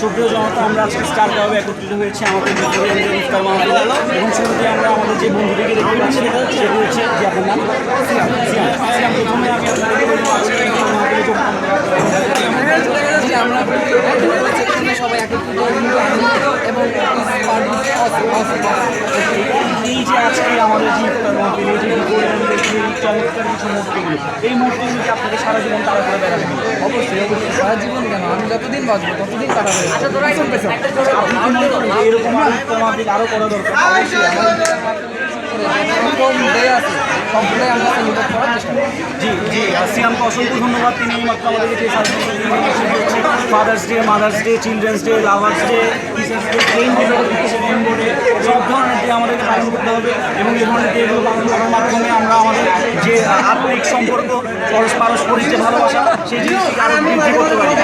সুপ্রিয় জনতা, আমরা আজকে স্টার ক্লাবে একত্রিত হয়েছে। আমাদের এবং শুরুতে আমরা আমাদের যে বন্ধুটিকে দেখতে পাচ্ছি, সেটি হচ্ছে যে আপনার প্রথমে আমরা সবাই একত্রিত এবং এই যে আজকে আমাদের যে এই মূর্তিগুলোকে আপনাকে সারা জীবন তারা করে বেড়াবেন অবশ্যই অবশ্যই। সারা জীবন কেন? আমি যতদিন বাঁচবো ততদিন পেছন পেছন। যে এরকম আরও করা দরকার অবশ্যই জি জি অসংখ্য ধন্যবাদ। তিনি মাত্র আমাদেরকে যে father's day mother's day children's day lover's day teacher's day আমাদেরকে পালন করতে হবে এবং এই ধরনের ডেগুলো পালন করার মাধ্যমে আমরা আমাদের যে আত্মিক সম্পর্ক পরস্পরিক যে ভালোবাসা, সেই জিনিসটি আরও বৃদ্ধি করতে পারি।